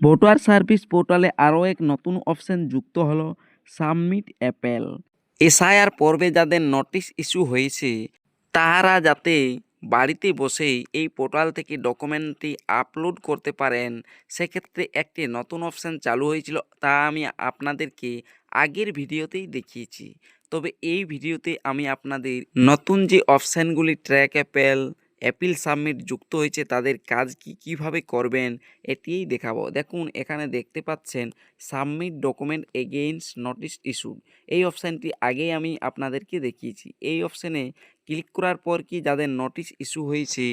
Voter service পোর্টালে আরও এক নতুন অপশন যুক্ত হলো সাবমিট অ্যাপেল। এসআইআর পর্বে যাদের নোটিশ ইস্যু হয়েছে, তাহারা যাতে বাড়িতে বসেই এই পোর্টাল থেকে ডকুমেন্টটি আপলোড করতে পারেন, সেক্ষেত্রে একটি নতুন অপশান চালু হয়েছিল তা আমি আপনাদেরকে আগের ভিডিওতেই দেখিয়েছি। তবে এই ভিডিওতে আমি আপনাদের নতুন যে অপশানগুলি ট্র্যাক অ্যাপেল অ্যাপিল সাবমিট যুক্ত হয়েছে, তাদের কাজ কি, কীভাবে করবেন, এটিই দেখাবো। দেখুন, এখানে দেখতে পাচ্ছেন submit document against notice issued এই অপশানটি আগেই আমি আপনাদেরকে দেখিয়েছি। এই অপশানে ক্লিক করার পর কি যাদের নোটিশ ইস্যু হয়েছে,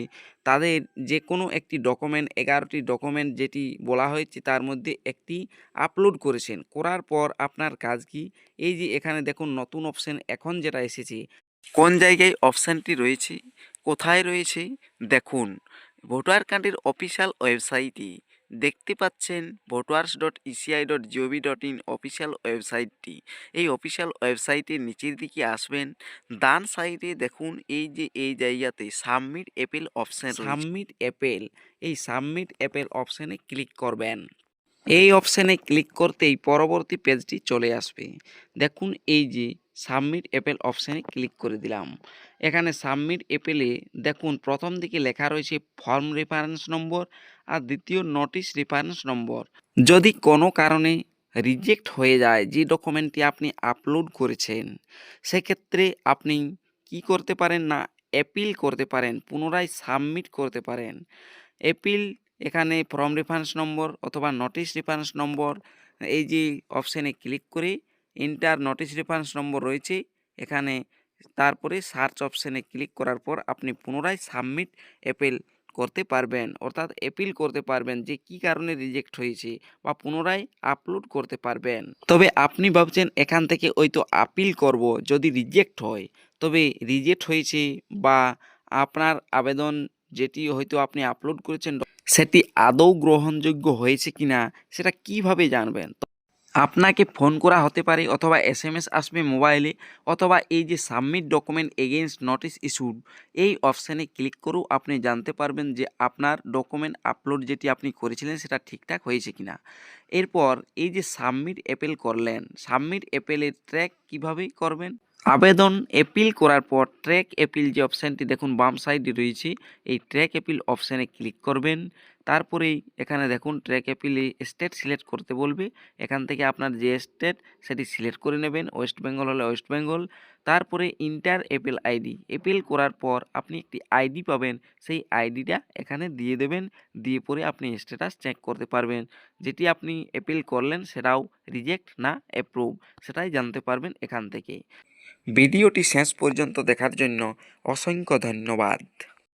তাদের যে কোনো একটি ডকুমেন্ট এগারোটি ডকুমেন্ট যেটি বলা হয়েছে, তার মধ্যে একটি আপলোড করেছেন। করার পর আপনার কাজ কি? এই যে এখানে দেখুন, নতুন অপশান এখন যেটা এসেছে, কোন জায়গায় অপশানটি রয়েছে? কোথায় রয়েছে? দেখুন ভোটার কার্ডের অফিসিয়াল ওয়েবসাইটে দেখতে পাচ্ছেন voters dot ECI dot GOV dot in official ওয়েবসাইটটি। এই অফিসিয়াল ওয়েবসাইটের নিচের দিকে আসবেন। ডান সাইডে দেখুন, এই যে এই জায়গাতে submit appeal option submit appeal, এই সাবমিট অ্যাপেল অপশানে ক্লিক করবেন। এই অপশানে ক্লিক করতেই পরবর্তী পেজটি চলে আসবে। দেখুন, এই যে সাবমিট অ্যাপেল অপশানে ক্লিক করে দিলাম। এখানে সাবমিট অ্যাপেলে দেখুন প্রথম দিকে লেখা রয়েছে ফর্ম রেফারেন্স নম্বর আর দ্বিতীয় নোটিশ রেফারেন্স নম্বর। যদি কোনো কারণে রিজেক্ট হয়ে যায় যে ডকুমেন্টটি আপনি আপলোড করেছেন, সেক্ষেত্রে আপনি কি করতে পারেন না, অ্যাপিল করতে পারেন, পুনরায় সাবমিট করতে পারেন। অ্যাপিল এখানে ফর্ম রেফারেন্স নম্বর অথবা নোটিশ রেফারেন্স নম্বর এই যে অপশানে ক্লিক করে ইন্টার নোটিশ রেফারেন্স নম্বর রয়েছে। এখানে তারপরে সার্চ অপশানে ক্লিক করার পর আপনি পুনরায় সাবমিট অ্যাপেল করতে পারবেন। অর্থাৎ অ্যাপিল করতে পারবেন যে কি কারণে রিজেক্ট হয়েছে বা পুনরায় আপলোড করতে পারবেন। তবে আপনি ভাবছেন এখান থেকে ওই তো আপিল করব যদি রিজেক্ট হয়। তবে রিজেক্ট হয়েছে বা আপনার আবেদন যেটি হয়তো আপনি আপলোড করেছেন সেটি আদৌ গ্রহণযোগ্য হয়েছে কিনা সেটা কীভাবে জানবেন? আপনাকে ফোন করা হতে পারে অথবা এস এম এস আসবে মোবাইলে অথবা এই যে submit document against notice issued এই অপশানে ক্লিক করেও আপনি জানতে পারবেন যে আপনার ডকুমেন্ট আপলোড যেটি আপনি করেছিলেন সেটা ঠিকঠাক হয়েছে কিনা। এরপর এই যে সাবমিট অ্যাপেল করলেন সাবমিট অ্যাপেলের ট্র্যাক কীভাবে করবেন? আবেদন অ্যাপিল করার পর ট্র্যাক অ্যাপিল যে অপশানটি দেখুন বাম সাইডে রয়েছে, এই ট্র্যাক অ্যাপিল অপশানে ক্লিক করবেন। তারপরেই এখানে দেখুন ট্র্যাক অ্যাপিলে স্টেট সিলেক্ট করতে বলবে। এখান থেকে আপনার যে স্টেট সেটি সিলেক্ট করে নেবেন। ওয়েস্ট বেঙ্গল হলে ওয়েস্ট বেঙ্গল তারপরে ইন্টার অ্যাপেল আইডি অ্যাপেল করার পর আপনি একটি আইডি পাবেন। সেই আইডিটা এখানে দিয়ে দেবেন। দিয়ে পরে আপনি স্ট্যাটাস চেক করতে পারবেন। যেটি আপনি অ্যাপিল করলেন, সেটাও রিজেক্ট না অ্যাপ্রুভ সেটাই জানতে পারবেন এখান থেকে। ভিডিওটি শেষ পর্যন্ত দেখার জন্য অসংখ্য ধন্যবাদ।